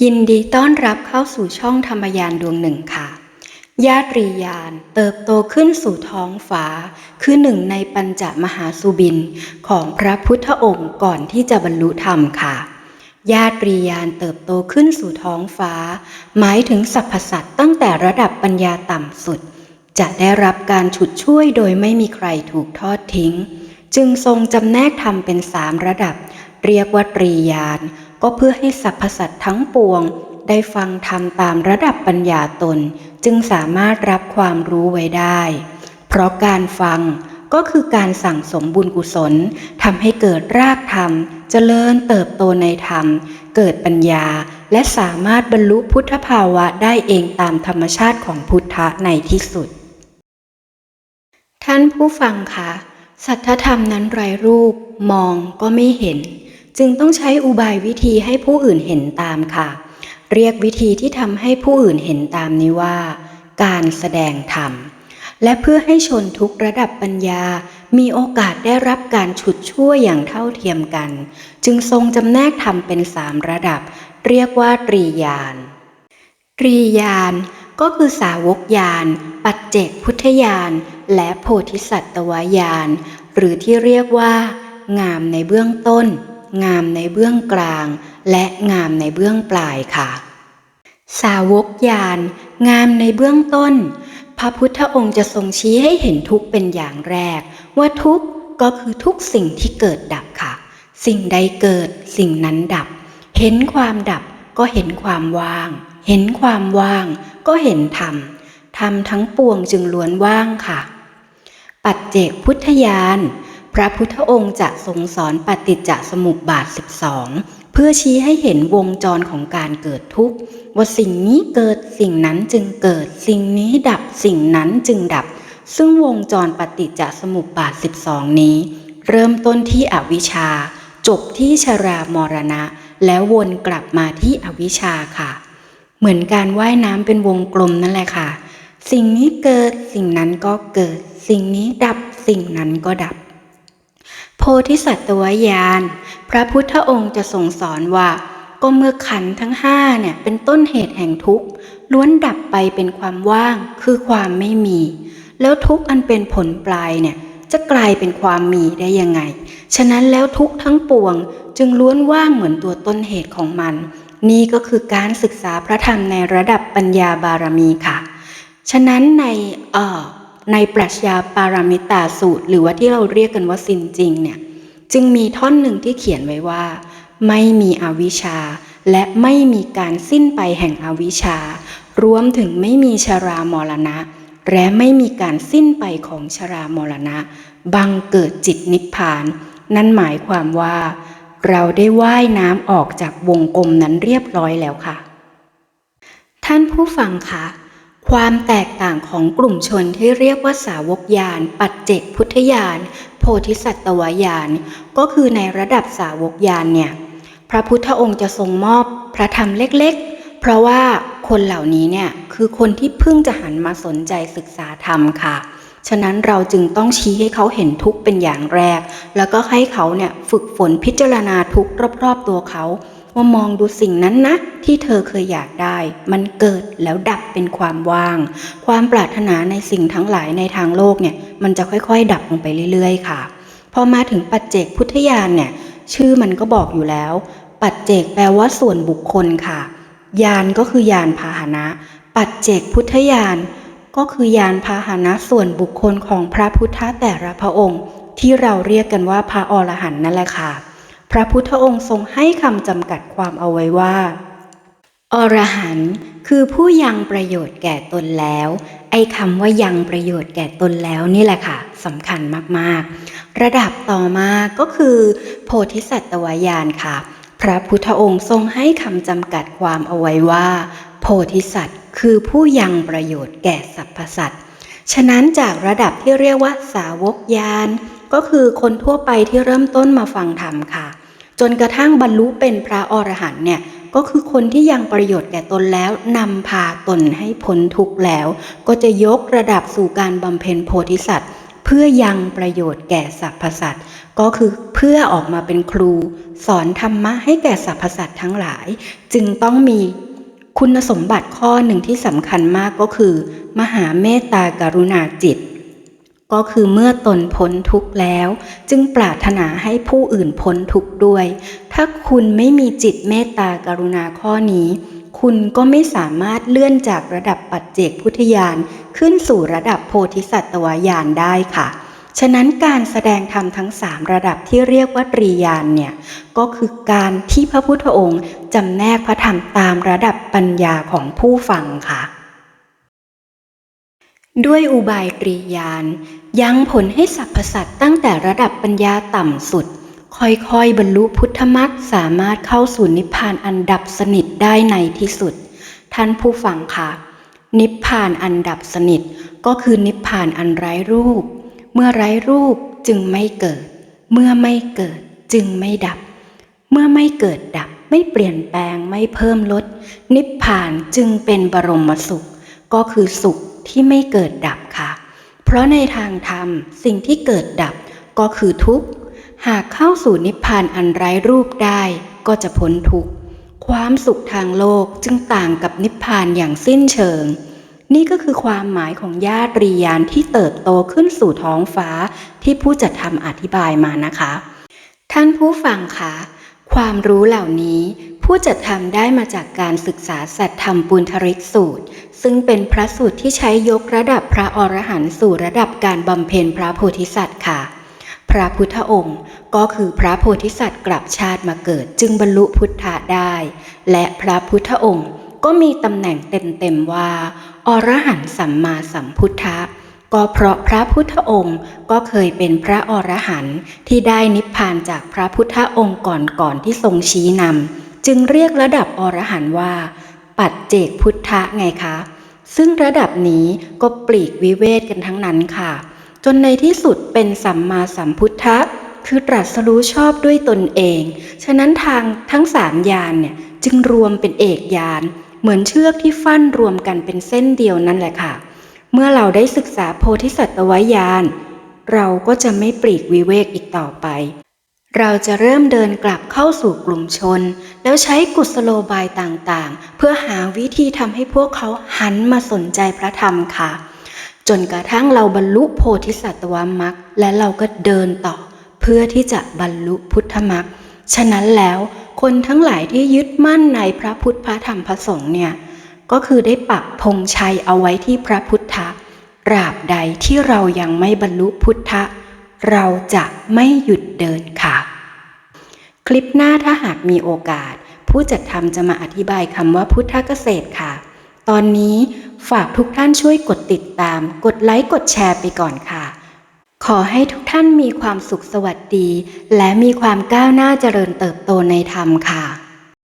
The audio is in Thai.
ยินดีต้อนรับเข้าสู่ช่องธรรมยานดวงหนึ่งค่ะ ญาตรียานเติบโตขึ้นสู่ท้องฟ้า คือหนึ่งในปัญจมหาสุบินของพระพุทธองค์ก่อนที่จะบรรลุธรรมค่ะ ญาตรียานเติบโตขึ้นสู่ท้องฟ้า หมายถึงสรรพสัตว์ตั้งแต่ระดับปัญญาต่ำสุด จะได้รับการฉุดช่วยโดยไม่มีใครถูกทอดทิ้ง จึงทรงจำแนกธรรมเป็นสามระดับเรียกว่าตรียาน ก็เพื่อให้สรรพสัตว์ทั้งปวง ได้ฟังธรรมตามระดับปัญญาตน จึงสามารถรับความรู้ไว้ได้ เพราะการฟังก็คือการสั่งสมบุญกุศลทำให้เกิดรากธรรม เจริญเติบโตในธรรม เกิดปัญญา และสามารถบรรลุพุทธภาวะได้เองตามธรรมชาติของพุทธะในที่สุด ท่านผู้ฟังคะสัทธธรรมนั้นไร้รูป มองก็ไม่เห็น จึงต้องใช้อุบายวิธีให้ผู้อื่นเห็นตามค่ะ เรียกวิธีที่ทำให้ผู้อื่นเห็นตามนี้ว่า การแสดงธรรม และเพื่อให้ชนทุกระดับปัญญา มีโอกาสได้รับการฉุดช่วยอย่างเท่าเทียมกัน จึงทรงจำแนกธรรมเป็นสามระดับ เรียกว่าตรียานตรียานก็คือสาวกยาน ปัจเจกพุทธยาน และโพธิสัตวายาน หรือที่เรียกว่างามในเบื้องต้น งามในเบื้องกลาง และงามในเบื้องปลายค่ะ สาวกยาน งามในเบื้องต้น พระพุทธองค์จะทรงชี้ให้เห็นทุกเป็นอย่างแรก ว่าทุกก็คือทุกสิ่งที่เกิดดับค่ะ สิ่งใดเกิดสิ่งนั้นดับ เห็นความดับก็เห็นความว่าง เห็นความว่างก็เห็นธรรม ธรรมทั้งปวงจึงล้วนว่างค่ะ ปัจเจกพุทธญาณ พระพุทธองค์จะทรงสอนปฏิจจสมุปบาท 12 เพื่อชี้ให้เห็นวงจรของการเกิดทุกข์ว่าสิ่งนี้เกิดสิ่งนั้นจึงเกิด สิ่งนี้ดับสิ่งนั้นจึงดับ ซึ่งวงจรปฏิจจสมุปบาท 12 นี้ เริ่มต้นที่อวิชชา จบที่ชรามรณะ แล้ววนกลับมาที่อวิชชาค่ะ เหมือนการว่ายน้ำเป็นวงกลมนั่นแหละค่ะ สิ่งนี้เกิดสิ่งนั้นก็เกิด สิ่งนี้ดับสิ่งนั้นก็ดับ โพธิสัตวญาณพระพุทธองค์จะทรงสอนว่า ก็เมื่อขันธ์ทั้งห้าเนี่ยเป็นต้นเหตุแห่งทุกข์ล้วนดับไปเป็นความว่างคือความไม่มี แล้วทุกข์อันเป็นผลปลายเนี่ยจะกลายเป็นความมีได้ยังไง ฉะนั้นแล้วทุกข์ทั้งปวงจึงล้วนว่างเหมือนตัวต้นเหตุของมัน นี่ก็คือการศึกษาพระธรรมในระดับปัญญาบารมีค่ะ ฉะนั้นในเอ่อ ในปรัชญาปารามิตาสูตร หรือว่าที่เราเรียกกันว่าสินจริงเนี่ยจึงมีท่อนหนึ่งที่เขียนไว้ว่า ไม่มีอวิชชา และไม่มีการสิ้นไปแห่งอวิชชารวมถึงไม่มีชรามรณะ และไม่มีการสิ้นไปของชรามรณะ บังเกิดจิตนิพพาน นั่นหมายความว่า เราได้ว่ายน้ำออกจากวงกลมนั้นเรียบร้อยแล้วค่ะ ท่านผู้ฟังคะ ความแตกต่างของกลุ่มชนที่เรียกว่าสาวกยาน ปัจเจกพุทธยาน โพธิสัตวยาน ก็คือในระดับสาวกยานเนี่ย พระพุทธองค์จะทรงมอบพระธรรมเล็กๆ เพราะว่าคนเหล่านี้เนี่ยคือคนที่เพิ่งจะหันมาสนใจศึกษาธรรมค่ะ ฉะนั้นเราจึงต้องชี้ให้เขาเห็นทุกข์เป็นอย่างแรก แล้วก็ให้เขาเนี่ยฝึกฝนพิจารณาทุกข์รอบๆตัวเขา ว่ามองดูสิ่งนั้นนะ ที่เธอเคยอยากได้ มันเกิดแล้วดับเป็นความว่าง ความปรารถนาในสิ่งทั้งหลายในทางโลกเนี่ย มันจะค่อยๆ ดับลงไปเรื่อยๆ ค่ะ พอมาถึงปัจเจกพุทธญาณเนี่ย ชื่อมันก็บอกอยู่แล้ว ปัจเจกแปลว่าส่วนบุคคลค่ะ ยานก็คือยานพาหนะ ปัจเจกพุทธญาณก็คือยานพาหนะส่วนบุคคลของพระพุทธแต่ละพระองค์ ที่เราเรียกกันว่าพระอรหันต์นั่นแหละค่ะ พระพุทธองค์ทรงให้คำจำกัดความเอาไว้ว่า อรหันต์คือผู้ยังประโยชน์แก่ตนแล้ว ไอ้คำว่ายังประโยชน์แก่ตนแล้วนี่แหละค่ะสำคัญมากๆ ระดับต่อมาก็คือ โพธิสัตวายานค่ะ พระพุทธองค์ทรงให้คำจำกัดความเอาไว้ว่า โพธิสัตว์คือผู้ยังประโยชน์แก่สรรพสัตว์ฉะนั้นจากระดับที่เรียกว่าสาวกยานก็คือคนทั่วไปที่เริ่มต้นมาฟังธรรมค่ะ จนกระทั่งบรรลุเป็นพระอรหันต์เนี่ยก็คือคนที่ยังประโยชน์แก่ตนแล้วนำพาตนให้พ้นทุกข์แล้ว ก็จะยกระดับสู่การบำเพ็ญโพธิสัตว์ เพื่อยังประโยชน์แก่สรรพสัตว์ก็คือเพื่อออกมาเป็นครู สอนธรรมะให้แก่สรรพสัตว์ทั้งหลาย จึงต้องมีคุณสมบัติข้อหนึ่งที่สำคัญมากก็คือ มหาเมตตากรุณาจิต ก็คือเมื่อตนพ้นทุกข์แล้ว จึงปรารถนาให้ผู้อื่นพ้นทุกข์ด้วย ถ้าคุณไม่มีจิตเมตตากรุณาข้อนี้ คุณก็ไม่สามารถเลื่อนจากระดับปัจเจกพุทธญาณขึ้นสู่ระดับโพธิสัตวญาณได้ค่ะฉะนั้นการแสดงธรรมทั้งสามระดับที่เรียกว่าตรียานเนี่ยก็คือการที่พระพุทธองค์จำแนกพระธรรมตามระดับปัญญาของผู้ฟังค่ะ ด้วยอุบายตรียานยังผลให้สรรพสัตว์ตั้งแต่ระดับปัญญาต่ำสุด ค่อยๆ บรรลุพุทธมรรคสามารถเข้าสู่นิพพานอันดับสนิทได้ในที่สุด ท่านผู้ฟังค่ะ นิพพานอันดับสนิทก็คือนิพพานอันไร้รูป เมื่อไร้รูปจึงไม่เกิด เมื่อไม่เกิดจึงไม่ดับ เมื่อไม่เกิดดับไม่เปลี่ยนแปลงไม่เพิ่มลด นิพพานจึงเป็นบรมสุข ก็คือสุข ที่ไม่เกิดดับค่ะ เพราะในทางธรรมสิ่งที่เกิดดับก็คือทุกข์ หากเข้าสู่นิพพานอันไร้รูปได้ก็จะพ้นทุกข์ ความสุขทางโลกจึงต่างกับนิพพานอย่างสิ้นเชิง นี่ก็คือความหมายของญาติริยานที่เติบโตขึ้นสู่ท้องฟ้าที่ผู้จัดทำอธิบายมานะคะ ท่านผู้ฟังคะความรู้เหล่านี้ ผู้จัดทำได้มาจากการศึกษาสัตธรรมปุณธริกสูตร ซึ่งเป็นพระสูตรที่ใช้ยกระดับพระอรหันต์สู่ระดับการบำเพ็ญพระโพธิสัตว์ค่ะ พระพุทธองค์ก็คือพระโพธิสัตว์กลับชาติมาเกิดจึงบรรลุพุทธะได้ และพระพุทธองค์ก็มีตำแหน่งเต็มๆว่า อรหันต์สัมมาสัมพุทธะก็เพราะพระพุทธองค์ก็เคยเป็นพระอรหันต์ที่ได้นิพพานจากพระพุทธองค์ก่อนๆที่ทรงชี้นำ จึงเรียกระดับอรหันต์ว่า ปัจเจกพุทธะไงคะ ซึ่งระดับนี้ก็ปลีกวิเวทกันทั้งนั้นค่ะ จนในที่สุดเป็นสัมมาสัมพุทธะ คือตรัสรู้ชอบด้วยตนเอง ฉะนั้นทางทั้งสามยานเนี่ยจึงรวมเป็นเอกยาน เหมือนเชือกที่ฟั่นรวมกันเป็นเส้นเดียวนั่นแหละค่ะ เมื่อเราได้ศึกษาโพธิสัตวญาณเราก็จะไม่ปลีกวิเวกอีกต่อไป เราจะเริ่มเดินกลับเข้าสู่กลุ่มชน แล้วใช้กุศโลบายต่างๆ เพื่อหาวิธีทำให้พวกเขาหันมาสนใจพระธรรมค่ะ จนกระทั่งเราบรรลุโพธิสัตวมรรคและเราก็เดินต่อ เพื่อที่จะบรรลุพุทธมรรคฉะนั้นแล้วคนทั้งหลายที่ยึดมั่นในพระพุทธพระธรรมพระสงฆ์เนี่ยก็คือได้ปักธงชัยเอาไว้ที่พระพุทธตราบใดที่เรายังไม่บรรลุพุทธะ เราจะไม่หยุดเดินค่ะ คลิปหน้าถ้าหากมีโอกาส ผู้จัดทำจะมาอธิบายคำว่าพุทธเกษตรค่ะ ตอนนี้ฝากทุกท่านช่วยกดติดตาม กดไลค์กดแชร์ไปก่อนค่ะ ขอให้ทุกท่านมีความสุขสวัสดี และมีความก้าวหน้าเจริญเติบโตในธรรมค่ะ